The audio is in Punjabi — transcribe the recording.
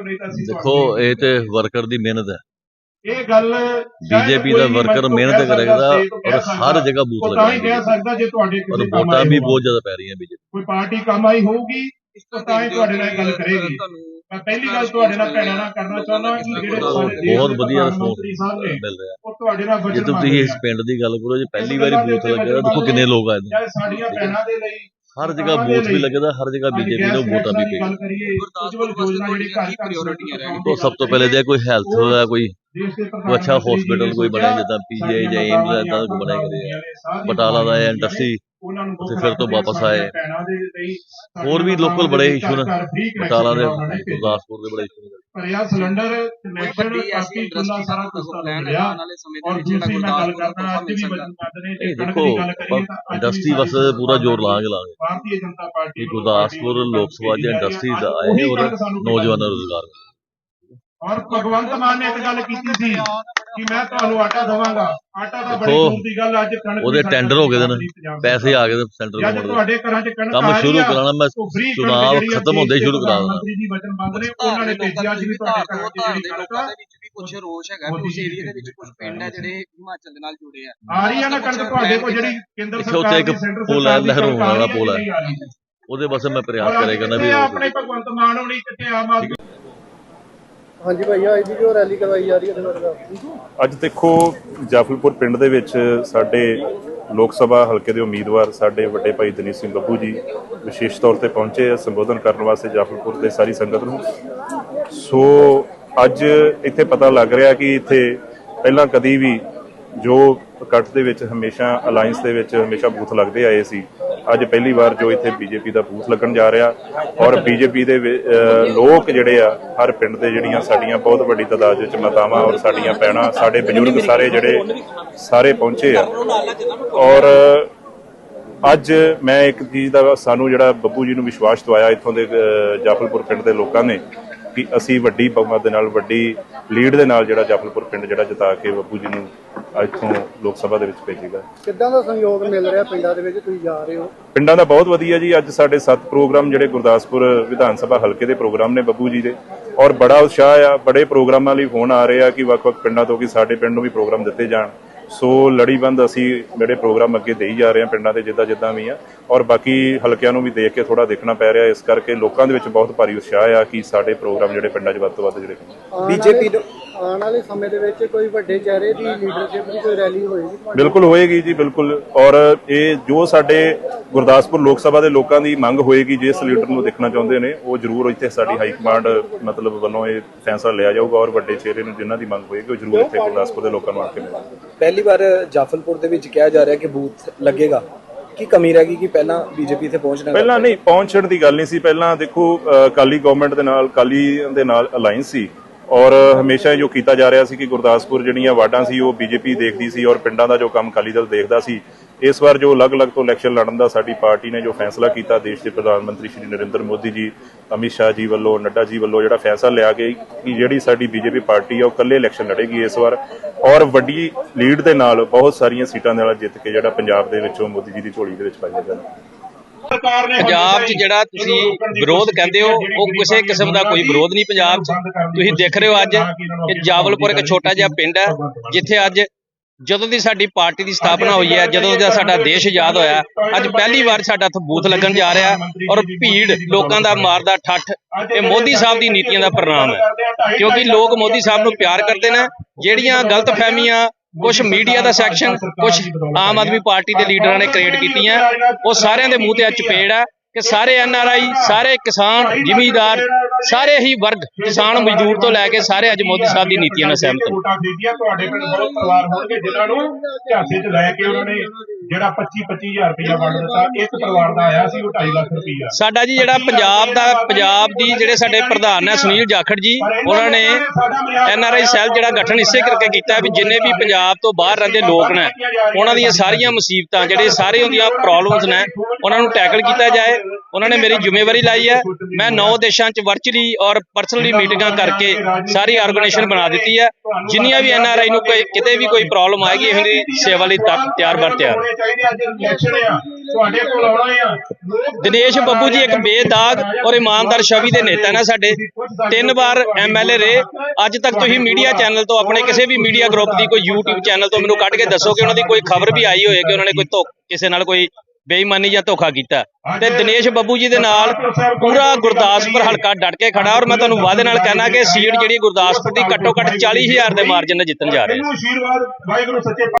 ਬੈਠੋ ਨਹੀਂ ਤਾਂ ਅਸੀਂ ਦੇਖੋ ਇਹ ਤੇ ਵਰਕਰ ਦੀ ਮਿਹਨਤ ਹੈ। ਇਹ ਗੱਲ ਬੀਜੇਪੀ ਦਾ ਵਰਕਰ ਮਿਹਨਤ ਕਰੇਗਾ ਔਰ ਹਰ ਜਗ੍ਹਾ ਬੂਥ ਉਹ ਤਾਂ ਹੀ ਕਹਿ ਸਕਦਾ ਜੇ ਤੁਹਾਡੇ ਕਿਸੇ ਕੰਮ ਵੋਟਾਂ ਆਈ ਵੀ। ਬਹੁਤ ਜ਼ਿਆਦਾ ਪੈ ਰਹੀਆਂ ਬੀਜੇਪੀ ਕੋਈ ਪਾਰਟੀ ਕੰਮ ਆਈ ਹੋਊਗੀ ਤਾਂ ਤਾਂ ਹੀ ਤੁਹਾਡੇ ਨਾਲ ਗੱਲ ਕਰੇਗੀ। ਮੈਂ ਪਹਿਲੀ ਗੱਲ ਤੁਹਾਡੇ ਨਾਲ ਭੈਣਾਂ ਨਾਲ ਕਰਨਾ ਚਾਹੁੰਦਾ ਕਿ ਜਿਹੜੇ ਸਾਡੇ ਬਹੁਤ ਵਧੀਆ ਨੇ ਮਿਲ ਰਿਹਾ। ਉਹ ਤੁਹਾਡੇ ਨਾਲ ਜੇ ਵਚਨ ਤੁਸੀਂ ਇਸ ਪਿੰਡ ਦੀ ਗੱਲ ਕਰੋ ਜੇ ਪਹਿਲੀ ਵਾਰੀ ਬੂਥ ਲੱਗਿਆ ਦੇਖੋ ਕਿੰਨੇ ਲੋਕ ਆਏ ਨੇ। ਸਾਡੀਆਂ ਭੈਣਾਂ ਦੇ ਲਈ ਹਰ ਜਗ੍ਹਾ ਬੂਥ ਵੀ ਲੱਗਦਾ ਹਰ ਜਗ੍ਹਾ ਬੀਜੇਪੀ ਨੂੰ ਵੋਟਾਂ ਵੀ ਪਈ ਗੱਲ ਕਰੀਏ ਉਜਵਲ ਯੋਜਨਾ ਜਿਹੜੀ ਘਰ ਘਰ priority ਹੈ ਤੋਂ ਸਭ ਤੋਂ ਪਹਿਲੇ ਜੇ ਕੋਈ ਹੈਲਥ ਹੋਇਆ ਕੋਈ ਦੇ ਕੋਈ ਅੱਛਾ ਹਸਪੀਟਲ ਕੋਈ ਬਣਿਆ ਜਿੱਦਾਂ ਪੀਜੀਆਈ ਜਾਂ ਏਮਜ਼ ਇਦਾਂ ਦਾ ਕੋਈ ਬਣਿਆ ਕਰੇ ਬਟਾਲਾ ਦਾ ਇੰਡਸਟਰੀ ਉੱਥੇ ਫਿਰ ਤੋਂ ਵਾਪਸ ਆਏ। ਹੋਰ ਵੀ ਲੋਕਲ ਬੜੇ issue ਨੇ। ਬਟਾਲਾ ਦੇ ਗੁਰਦਾਸਪੁਰ ਦੇ ਬੜੇ issue ਨੇ ਭਰਿਆ ਸਿਲੰਡਰ ਕਨੈਕਸ਼ਨ ਕਾਫੀ ਇੰਡਸਟਰੀ ਸਾਰਾ ਕੁਝ ਦੇ ਔਰ ਵਿੱਚ ਜਿਹੜਾ ਦੂਸਰੀ ਮੈਂ ਗੱਲ ਕਰਦਾ ਅੱਜ ਵੀ ਕਰਦੇ ਨੇ ਜੇ ਕਣਕ ਦੀ ਗੱਲ ਕਰੀਏ ਤਾਂ ਇੰਡਸਟਰੀ ਵਾਸਤੇ ਪੂਰਾ ਜ਼ੋਰ ਲਾਂਗੇ ਲਾਂਗੇ ਭਾਰਤੀ ਜਨਤਾ ਪਾਰਟੀ ਕਿ ਗੁਰਦਾਸਪੁਰ ਲੋਕ ਸਭਾ ਦੀ ਇੰਡਸਟਰੀ ਦਾ ਆਏ ਔਰ ਨੌਜਵਾਨਾਂ ਨੂੰ ਰੋਜ਼ਗਾਰ। ਔਰ ਭਗਵੰਤ ਮਾਨ ਨੇ ਇੱਕ ਗੱਲ ਕੀਤੀ ਸੀ। ਕਿ ਮੈਂ ਤੁਹਾਨੂੰ ਆਟਾ ਦਵਾਂਗਾ। ਆਟਾ ਤਾਂ ਬੜੀ ਦੂਰ ਦੀ ਗੱਲ ਅੱਜ ਕਣਕ ਉਹਦੇ ਦੀ ਟੈਂਡਰ ਹੋ ਗਏ ਨੇ ਦੇ ਪੈਸੇ ਆ ਗਏ ਨੇ ਸੈਂਟਰ ਦੇ ਤੁਹਾਡੇ ਘਰਾਂ 'ਚ ਕਣਕ ਕੰਮ ਆ ਰਹੀ ਸ਼ੁਰੂ ਆ, ਕਰਾਉਣਾ ਮੈਂ ਚੁਣਾਵ ਖਤਮ ਹੁੰਦੇ ਹੀ ਸ਼ੁਰੂ ਕਰਾ ਮੰਤਰੀ ਜੀ ਵਚਨ ਮੰਗ ਰਹੇ ਉਹਨਾਂ ਨੇ ਭੇਜਿਆ ਅੱਜ ਵੀ ਤੁਹਾਡੇ ਘਰਾਂ 'ਚ ਜਿਹੜੀ ਕਣਕ ਆ। ਦੇ ਵਿੱਚ ਵੀ ਕੁਝ ਰੋਸ਼ ਹੈਗਾ ਉਸ ਏਰੀਆ ਦੇ ਵਿੱਚ ਕੁਝ ਪਿੰਡ ਹੈ ਜਿਹੜੇ ਹਿਮਾਚਲ ਦੇ ਨਾਲ ਜੁੜੇ ਆ। ਆ ਰਹੀ ਆ ਨਾ ਕਣਕ ਤੁਹਾਡੇ ਕੋਲ ਜਿਹੜੀ ਕੇਂਦਰ ਸਰਕਾਰ ਦੀ ਸੈਂਟਰ ਪੁਲ ਹੈ, ਸਰਕਾਰ ਦੀ ਰਹੀ ਵਾਲਾ ਪੁਲ ਹੈ। ਉਹਦੇ ਵਾਸਤੇ ਮੈਂ ਪ੍ਰਯਾਸ ਕਰੇਗਾ ਨਾ ਵੀ ਆਪਣੇ ਭਗਵੰਤ ਮਾਨ ਹੋਣੀ ਕਿਤੇ ਆਮ ਆਦਮੀ ਹਾਂਜੀ ਭਾਈ ਅੱਜ ਦੀ ਜੋ ਰੈਲੀ ਕਰਵਾਈ ਜਾ ਰਹੀ ਹੈ ਉਹਦੇ ਬਾਰੇ ਅੱਜ ਦੇਖੋ, ਜਾਫਲਪੁਰ ਪਿੰਡ ਦੇ ਵਿੱਚ ਸਾਡੇ ਲੋਕ ਸਭਾ ਹਲਕੇ ਦੇ ਉਮੀਦਵਾਰ ਸਾਡੇ ਵੱਡੇ ਭਾਈ ਦਨੀਸ਼ ਸਿੰਘ ਬੱਬੂ ਜੀ ਵਿਸ਼ੇਸ਼ ਤੌਰ ਤੇ ਪਹੁੰਚੇ ਆ, ਸੰਬੋਧਨ ਕਰਨ ਵਾਸਤੇ ਜਾਫਲਪੁਰ ਦੇ ਸਾਰੀ ਸੰਗਤ ਨੂੰ। ਸੋ, ਅੱਜ ਇੱਥੇ ਪਤਾ ਲੱਗ ਰਿਹਾ ਕਿ ਇੱਥੇ ਪਹਿਲਾਂ ਕਦੀ ਵੀ ਜੋ ਇਕੱਠ ਦੇ ਵਿੱਚ ਹਮੇਸ਼ਾ ਅਲਾਈਅੰਸ ਦੇ ਵਿੱਚ ਹਮੇਸ਼ਾ ਬੂਥ ਲੱਗਦੇ ਆਏ ਸੀ। ਅੱਜ ਪਹਿਲੀ ਵਾਰ ਜੋ ਇੱਥੇ ਬੀਜੇਪੀ ਦਾ ਬੂਥ ਲੱਗਣ ਜਾ ਰਿਹਾ ਔਰ ਬੀਜੇਪੀ ਦੇ ਲੋਕ ਜਿਹੜੇ ਆ, ਹਰ ਪਿੰਡ ਦੇ ਜਿਹੜੀਆਂ ਸਾਡੀਆਂ ਬਹੁਤ ਵੱਡੀ ਤਾਦਾਦ ਵਿੱਚ ਮਾਤਾਵਾਂ ਔਰ ਸਾਡੀਆਂ ਭੈਣਾਂ, ਸਾਡੇ ਬਜ਼ੁਰਗ ਸਾਰੇ ਜਿਹੜੇ ਸਾਰੇ ਪਹੁੰਚੇ ਆ। ਔਰ ਅੱਜ ਮੈਂ ਇੱਕ ਚੀਜ਼ ਦਾ ਸਾਨੂੰ ਜਿਹੜਾ ਬੱਬੂ ਜੀ ਨੂੰ ਵਿਸ਼ਵਾਸ ਦਵਾਇਆ ਇੱਥੋਂ ਦੇ ਜਾਫਲਪੁਰ ਪਿੰਡ ਦੇ ਲੋਕਾਂ ਨੇ ਕਿ ਅਸੀਂ ਵੱਡੀ ਬਹੁਮਤ ਦੇ ਨਾਲ ਵੱਡੀ ਲੀਡ ਦੇ ਨਾਲ ਜਿਹੜਾ ਜਾਫਲਪੁਰ ਪਿੰਡ ਜਿਹੜਾ ਜਿਤਾ ਕੇ ਬੱਬੂ ਜੀ ਨੂੰ ਇੱਥੋਂ ਲੋਕ ਸਭਾ ਦੇ ਵਿੱਚ ਭੇਜੇਗਾ। ਕਿੱਦਾਂ ਦਾ ਸਹਿਯੋਗ ਮਿਲ ਰਿਹਾ ਪਿੰਡਾਂ ਦੇ ਵਿੱਚ? ਤੁਸੀਂ ਜਾ ਰਹੇ ਹੋ। ਪਿੰਡਾਂ ਦਾ ਬਹੁਤ ਵਧੀਆ ਜੀ। ਅੱਜ ਸਾਡੇ ਸੱਤ ਪ੍ਰੋਗਰਾਮ ਜਿਹੜੇ ਗੁਰਦਾਸਪੁਰ ਵਿਧਾਨ ਸਭਾ ਹਲਕੇ ਦੇ ਪ੍ਰੋਗਰਾਮ ਨੇ ਬੱਬੂ ਜੀ ਦੇ। ਔਰ ਬੜਾ ਉਤਸ਼ਾਹ ਆ ਬੜੇ ਪ੍ਰੋਗਰਾਮਾਂ ਲਈ ਫੋਨ ਆ ਰਹੇ ਆ ਕਿ ਵੱਖ-ਵੱਖ ਪਿੰਡਾਂ ਤੋਂ ਕਿ ਸਾਡੇ ਪਿੰਡ ਨੂੰ ਵੀ ਪ੍ਰੋਗਰਾਮ ਦਿੱਤੇ ਜਾਣ। ਸੋ ਲੜੀਬੰਦ ਅਸੀਂ ਜਿਹੜੇ ਪ੍ਰੋਗਰਾਮ ਅੱਗੇ ਦੇਈ ਜਾ ਰਹੇ ਹਾਂ ਪਿੰਡਾਂ ਦੇ ਜਿੱਦਾਂ ਜਿੱਦਾਂ ਵੀ ਆ, ਔਰ ਬਾਕੀ ਹਲਕਿਆਂ ਨੂੰ ਵੀ ਦੇਖ ਕੇ ਥੋੜਾ ਦੇਖਣਾ ਪੈ ਰਿਹਾ, ਇਸ ਕਰਕੇ ਲੋਕਾਂ ਦੇ ਵਿੱਚ ਬਹੁਤ ਭਾਰੀ ਉਤਸ਼ਾਹ ਆ ਕਿ ਸਾਡੇ ਪ੍ਰੋਗਰਾਮ ਜਿਹੜੇ ਪਿੰਡਾਂ 'ਚ ਵੱਧ ਤੋਂ ਵੱਧ ਜਿਹੜੇ ਬੀਜੇਪੀ ਆਉਣ ਵਾਲੇ ਸਮੇਂ ਦੇ ਵਿੱਚ ਕੋਈ ਵੱਡੇ ਚਿਹਰੇ ਦੀ ਲੀਡਰਸ਼ਿਪ ਦੀ ਕੋਈ ਰੈਲੀ ਹੋਏਗੀ? ਬਿਲਕੁਲ ਹੋਏਗੀ ਜੀ ਬਿਲਕੁਲ। ਔਰ ਇਹ ਜੋ ਸਾਡੇ ਗੁਰਦਾਸਪੁਰ ਲੋਕ ਸਭਾ ਦੇ ਲੋਕਾਂ ਦੀ ਮੰਗ ਹੋਏਗੀ ਜਿਸ ਲੀਡਰ ਨੂੰ ਦੇਖਣਾ ਚਾਹੁੰਦੇ ਨੇ ਉਹ ਜ਼ਰੂਰ ਇੱਥੇ ਸਾਡੀ ਹਾਈ ਕਮਾਂਡ ਮਤਲਬ ਵੱਲੋਂ ਇਹ ਫੈਸਲਾ ਲਿਆ ਜਾਊਗਾ ਔਰ ਵੱਡੇ ਚਿਹਰੇ ਨੂੰ ਜਿਨ੍ਹਾਂ ਦੀ ਮੰਗ ਹੋਏਗੀ ਉਹ ਜ਼ਰੂਰ ਇੱਥੇ ਗੁਰਦਾਸਪੁਰ ਦੇ ਲੋਕਾਂ ਨੂੰ ਆ ਕੇ ਮਿਲਣਗੇ। ਪਹਿਲੀ ਵਾਰ ਜਾਫਲਪੁਰ ਦੇ ਵਿੱਚ ਕਿਹਾ ਜਾ ਰਿਹਾ ਕਿ ਬੂਥ ਲੱਗੇਗਾ। ਕੀ ਕਮੀ ਰਹਿ ਗਈ ਕਿ ਪਹਿਲਾਂ ਬੀਜੇਪੀ ਇੱਥੇ ਪਹੁੰਚਣਾ ਪਹਿਲਾਂ ਨਹੀਂ ਪਹੁੰਚਣ ਦੀ ਗੱਲ ਨਹੀਂ ਸੀ। ਪਹਿਲਾਂ ਦੇਖੋ ਅ, ਅਕਾਲੀ ਗਵਰਨਮੈਂਟ ਦੇ ਨਾਲ ਅਕਾਲੀ ਦੇ ਨਾਲ ਅਲਾਈਅੰਸ ਸੀ। ਔਰ ਹਮੇਸ਼ਾ ਜੋ ਕੀਤਾ ਜਾ ਰਿਹਾ ਸੀ ਕਿ ਗੁਰਦਾਸਪੁਰ ਜਿਹੜੀਆਂ ਵਾਰਡਾਂ ਸੀ, ਉਹ ਬੀਜੇਪੀ ਦੇਖਦੀ ਸੀ ਔਰ ਪਿੰਡਾਂ ਦਾ ਜੋ ਕੰਮ ਅਕਾਲੀ ਦਲ ਦੇਖਦਾ ਸੀ, ਇਸ ਵਾਰ ਜੋ ਅਲੱਗ-ਅਲੱਗ ਤੋਂ ਇਲੈਕਸ਼ਨ ਲੜਨ ਦਾ ਸਾਡੀ ਪਾਰਟੀ ਨੇ ਜੋ ਫੈਸਲਾ ਕੀਤਾ ਦੇਸ਼ ਦੇ ਪ੍ਰਧਾਨ ਮੰਤਰੀ ਸ਼੍ਰੀ ਨਰਿੰਦਰ ਮੋਦੀ ਜੀ, ਅਮਿਤ ਸ਼ਾਹ ਜੀ ਵੱਲੋਂ, ਨੱਡਾ ਜੀ ਵੱਲੋਂ ਜਿਹੜਾ ਫੈਸਲਾ ਲਿਆ ਗਿਆ ਕਿ ਜਿਹੜੀ ਸਾਡੀ ਬੀਜੇਪੀ ਪਾਰਟੀ ਆ, ਉਹ ਇਕੱਲੇ ਇਲੈਕਸ਼ਨ ਲੜੇਗੀ ਇਸ ਵਾਰ ਔਰ ਵੱਡੀ ਲੀਡ ਦੇ ਨਾਲ ਬਹੁਤ ਸਾਰੀਆਂ ਸੀਟਾਂ ਦੇ ਨਾਲ ਜਿੱਤ ਕੇ ਜਿਹੜਾ ਪੰਜਾਬ ਦੇ ਵਿੱਚੋਂ ਮੋਦੀ ਜੀ ਦੀ ਝੋਲੀ ਦੇ ਵਿੱਚ ਪਾਇਆ ਜਾਏਗਾ ਪੰਜਾਬ 'ਚ ਜਿਹੜਾ ਤੁਸੀਂ ਵਿਰੋਧ ਕਹਿੰਦੇ ਹੋ ਉਹ ਕਿਸੇ ਕਿਸਮ ਦਾ ਕੋਈ ਵਿਰੋਧ ਨਹੀਂ ਪੰਜਾਬ 'ਚ। ਤੁਸੀਂ ਦੇਖ ਰਹੇ ਹੋ ਅੱਜ ਕਿ ਜਾਵਲਪੁਰ ਇੱਕ ਛੋਟਾ ਜਿਹਾ ਪਿੰਡ ਹੈ ਜਿੱਥੇ ਅੱਜ ਜਦੋਂ ਦੀ ਸਾਡੀ ਪਾਰਟੀ ਦੀ ਸਥਾਪਨਾ ਹੋਈ ਹੈ ਜਦੋਂ ਦਾ ਸਾਡਾ ਦੇਸ਼ ਆਜ਼ਾਦ ਹੋਇਆ ਅੱਜ ਪਹਿਲੀ ਵਾਰ ਸਾਡਾ ਇੱਥੇ ਬੂਥ ਲੱਗਣ ਜਾ ਰਿਹਾ ਔਰ ਭੀੜ ਲੋਕਾਂ ਦਾ ਮਾਰਦਾ ਠੱਠ ਇਹ ਮੋਦੀ ਸਾਹਿਬ ਦੀ ਨੀਤੀਆਂ ਦਾ ਪ੍ਰਣਾਮ ਹੈ। ਕਿਉਂਕਿ ਲੋਕ ਮੋਦੀ ਸਾਹਿਬ ਨੂੰ ਪਿਆਰ ਕਰਦੇ ਨੇ ਜਿਹੜੀਆਂ ਗਲਤ ਫਹਿਮੀਆਂ ਕੁਝ ਮੀਡੀਆ ਦਾ ਸੈਕਸ਼ਨ ਕੁਝ ਆਮ ਆਦਮੀ ਪਾਰਟੀ ਦੇ ਲੀਡਰਾਂ ਨੇ ਕ੍ਰੀਏਟ ਕੀਤੀਆਂ। ਉਹ ਸਾਰਿਆਂ ਦੇ ਮੂੰਹ ਤੇ ਅੱਜ ਚਪੇੜ ਹੈ ਕਿ ਸਾਰੇ ਐਨ ਆਰ ਆਈ ਸਾਰੇ ਕਿਸਾਨ ਜ਼ਿਮੀਂਦਾਰ ਸਾਰੇ ਹੀ ਵਰਗ ਕਿਸਾਨ ਮਜ਼ਦੂਰ ਤੋਂ ਲੈ ਕੇ ਸਾਰੇ ਅੱਜ ਮੋਦੀ ਸਾਹਿਬ ਦੀ ਨੀਤੀਆਂ ਨਾਲ ਸਹਿਮਤ ਨੇ। ਤੁਹਾਡੇ ਪਿੰਡ ਬਹੁਤ ਪਰਿਵਾਰ ਹੋਣਗੇ ਜਿਨ੍ਹਾਂ ਨੂੰ ਝਾਂਸੇ 'ਚ ਲੈ ਕੇ ਉਹਨਾਂ ਨੇ ਜਿਹੜਾ 25 25000 ਰੁਪਇਆ ਵੰਡ ਦਿੱਤਾ ਇੱਕ ਪਰਿਵਾਰ ਦਾ ਆਇਆ ਸੀ ਉਹ 2.5 ਲੱਖ ਰੁਪਇਆ। ਸਾਡਾ ਜੀ ਜਿਹੜਾ ਪੰਜਾਬ ਦਾ ਪੰਜਾਬ ਦੀ ਜਿਹੜੇ ਸਾਡੇ ਪ੍ਰਧਾਨ ਨੇ ਸੁਨੀਲ ਜਾਖੜ ਜੀ ਉਹਨਾਂ ਨੇ ਐਨ ਆਰ ਆਈ ਸੈੱਲ ਜਿਹੜਾ ਗਠਨ ਇਸੇ ਕਰਕੇ ਕੀਤਾ ਵੀ ਜਿੰਨੇ ਵੀ ਪੰਜਾਬ ਤੋਂ ਬਾਹਰ ਰਹਿੰਦੇ ਲੋਕ ਨੇ ਉਹਨਾਂ ਦੀਆਂ ਸਾਰੀਆਂ ਮੁਸੀਬਤਾਂ ਜਿਹੜੇ ਸਾਰੇ ਉਹਦੀਆਂ ਪ੍ਰੋਬਲਮਸ ਨੇ ਉਹਨਾਂ ਨੂੰ ਟੈਕਲ ਕੀਤਾ ਜਾਏ। ਉਹਨਾਂ ਨੇ ਮੇਰੀ ਜ਼ਿੰਮੇਵਾਰੀ ਲਾਈ ਹੈ। ਮੈਂ 9 ਦੇਸ਼ਾਂ 'ਚ ਵਰਚੁਅਲੀ ਔਰ ਪਰਸਨਲੀ ਮੀਟਿੰਗਾਂ ਕਰਕੇ ਸਾਰੀ ਆਰਗੇਨਾਈਜੇਸ਼ਨ ਬਣਾ ਦਿੱਤੀ ਹੈ। ਜਿੰਨੀਆਂ ਵੀ ਐਨ ਆਰ ਆਈ ਨੂੰ ਕੋਈ ਕਿਤੇ ਵੀ ਕੋਈ ਪ੍ਰੋਬਲਮ ਆਏਗੀ ਇਹਦੀ ਸੇਵਾ ਲਈ ਤੱਕ ਤਿਆਰ ਬਰ ਤਿਆਰ ਚਾਹੀਦੇ ਅੱਜ ਇਲੈਕਸ਼ਨ ਆ। ਤੁਹਾਡੇ ਕੋਲ ਆਉਣਾ ਆ। ਲੋਕ ਦਿਨੇਸ਼ ਬੱਬੂ ਜੀ ਇੱਕ ਬੇਦਾਗ ਔਰ ਇਮਾਨਦਾਰ ਛਵੀ ਦੇ ਨੇਤਾ ਨੇ ਸਾਡੇ। ਤਿੰਨ ਵਾਰ ਐਮਐਲਏ ਰਹੇ। ਅੱਜ ਤੱਕ ਤੁਸੀਂ ਮੀਡੀਆ ਚੈਨਲ ਤੋਂ ਆਪਣੇ ਕਿਸੇ ਵੀ ਮੀਡੀਆ ਗਰੁੱਪ ਦੀ ਕੋਈ YouTube ਚੈਨਲ ਤੋਂ ਮੈਨੂੰ ਕੱਢ ਕੇ ਦੱਸੋ ਕਿ ਉਹਨਾਂ ਦੀ ਕੋਈ ਖਬਰ ਵੀ ਆਈ ਹੋਏ ਕਿ ਉਹਨਾਂ ਨੇ ਕੋਈ ਧੋਖ ਕਿਸੇ ਨਾਲ ਕੋਈ ਬੇਈਮਾਨੀ ਜਾਂ ਧੋਖਾ ਕੀਤਾ। ਤੇ ਦਿਨੇਸ਼ ਬੱਬੂ ਜੀ ਦੇ ਨਾਲ ਪੂਰਾ ਗੁਰਦਾਸਪੁਰ ਹਲਕਾ ਡਟ ਕੇ ਖੜਾ ਔਰ ਮੈਂ ਤੁਹਾਨੂੰ ਵਾਅਦੇ ਨਾਲ ਕਹਿਣਾ ਕਿ ਸੀਟ ਜਿਹੜੀ ਗੁਰਦਾਸਪੁਰ ਦੀ ਘੱਟੋ ਘੱਟ 40000 ਦੇ ਮਾਰਜਨ ਨਾਲ ਜਿੱਤਣ ਜਾ ਰਹੇ।